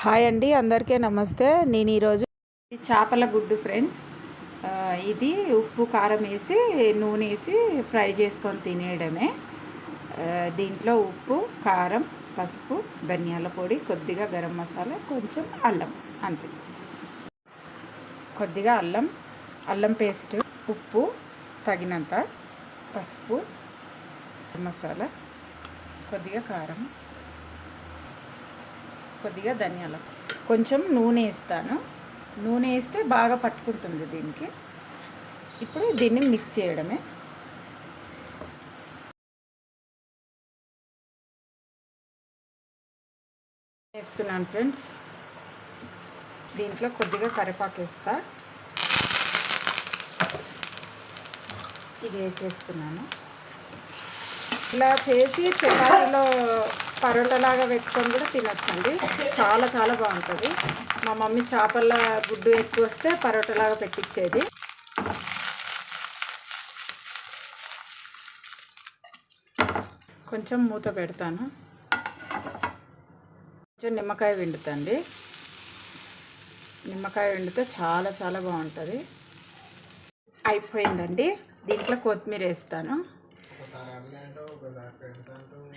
Hi అండి అందరికీ నమస్తే. నేను ఈరోజు చేపల గుడ్డు ఫ్రెండ్స్. ఇది ఉప్పు కారం వేసి నూనె వేసి ఫ్రై చేసుకొని తినేయడమే. దీంట్లో ఉప్పు కారం పసుపు ధనియాల పొడి కొద్దిగా గరం మసాలా కొంచెం అల్లం అంతే. కొద్దిగా అల్లం అల్లం పేస్ట్ ఉప్పు తగినంత పసుపు మసాలా కొద్దిగా కారం కొద్దిగా ధనియాల కొంచెం నూనె వేస్తాను. నూనె వేస్తే బాగా పట్టుకుంటుంది దీనికి. ఇప్పుడు దీన్ని మిక్స్ చేయడమే. వేస్తున్నాను ఫ్రెండ్స్. దీంట్లో కొద్దిగా కరివేపాకు వేస్తా. ఇది వేసేస్తున్నాను. ఇలా చేసి చపాతీలో పరోటాలాగా పెట్టుకొని కూడా తినొచ్చండి. చాలా చాలా బాగుంటుంది. మా మమ్మీ చేపల గుడ్డు ఎక్కువ వస్తే పరోటాలాగా పెట్టించేది కొంచెం మూత పెడతాను. కొంచెం నిమ్మకాయ పిండుతండి. నిమ్మకాయ పిండితే చాలా చాలా బాగుంటుంది. అయిపోయిందండి. దీంట్లో కొత్తిమీర వేస్తాను para hablando, para cantando.